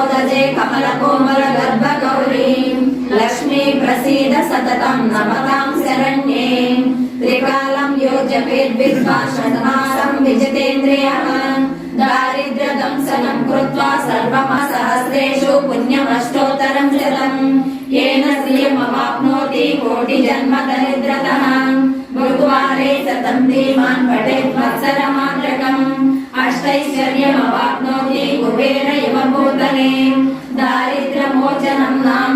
मोदजे कमल कोमल गर्भ गौरी लक्ष्मी प्रसीद सततं नमतां शरण्ये त्रिकालं योज्यपेद्विद्वाशतमासं विजितेन्द्रियः दारिद्र्यदंसनं कृत्वा सर्वमसहस्रेषु पुण्यमष्टोत्तरं शतम् येन श्रियमवाप्नोति कोटिजन्मदरिद्रतः गुरुद्वारे शतं धीमान् पठेत् वत्सरमान् दारिद्र्यमोचनं नाम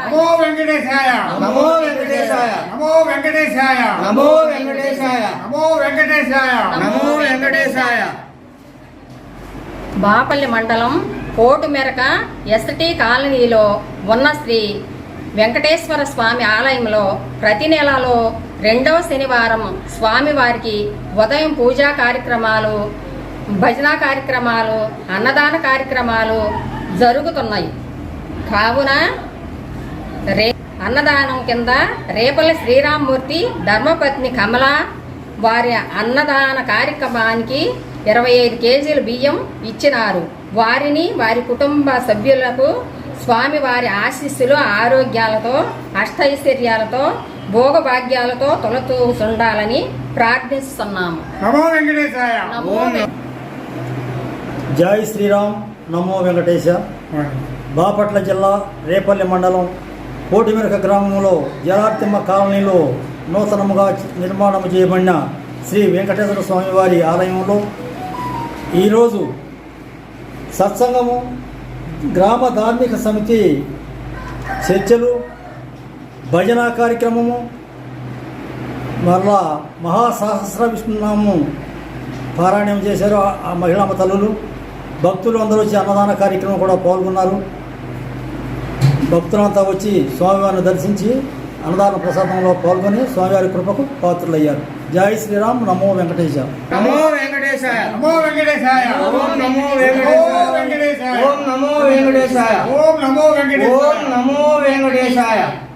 నమో వెంకటేశాయ. నమో వెంకటేశాయ. నమో వెంకటేశాయ. నమో వెంకటేశాయ. నమో వెంకటేశాయ. నమో వెంకటేశాయ. బాపల్లి మండలం కోటు మెరక ఎస్టీ కాలనీలో ఉన్న శ్రీ వెంకటేశ్వర స్వామి ఆలయంలో ప్రతి నెలలో రెండవ శనివారం స్వామివారికి ఉదయం పూజా కార్యక్రమాలు భజన కార్యక్రమాలు అన్నదాన కార్యక్రమాలు జరుగుతున్నాయి. కావున రే అన్నదానం కింద రేపల్లి శ్రీరామ్మూర్తి ధర్మపత్ని కమల వారి అన్నదాన కార్యక్రమానికి ఇరవై ఐదు కేజీల బియ్యం ఇచ్చినారు. వారిని వారి కుటుంబ సభ్యులకు స్వామి వారి ఆశీస్సులు ఆరోగ్యాలతో అష్టైశ్వర్యాలతో భోగభాగ్యాలతో తొలతూ ఉండాలని ప్రార్థిస్తున్నాము. జై శ్రీరామ్. నమో వెంకటేశ. బాపట్ల జిల్లా రేపల్లి మండలం కోటిమెరక గ్రామంలో జలార్తిమ్మ కాలనీలో నూతనముగా నిర్మాణం చేయబడిన శ్రీ వెంకటేశ్వర స్వామివారి ఆలయంలో ఈరోజు సత్సంగము గ్రామ ధార్మిక సమితి చర్చలు భజన కార్యక్రమము మరలా మహాసహస్ర విష్ణునామం పారాయణం చేశారు ఆ- ఆ మహిళా తల్లులు. భక్తులు అందరూ వచ్చి అన్నదాన కార్యక్రమం కూడా పాల్గొన్నారు. భక్తులంతా వచ్చి స్వామివారిని దర్శించి అన్నదాన ప్రసాదంలో పాల్గొని స్వామివారి కృపకు పాత్రులయ్యారు. జై శ్రీరామ్ నమో వెంకటేశ. నమో వెంకటేశాయ. నమో వెంకటేశాయ. ఓం నమో వెంకటేశాయ. ఓం నమో వెంకటేశాయ. ఓం నమో వెంకటేశాయ. ఓం నమో వెంకటేశాయ.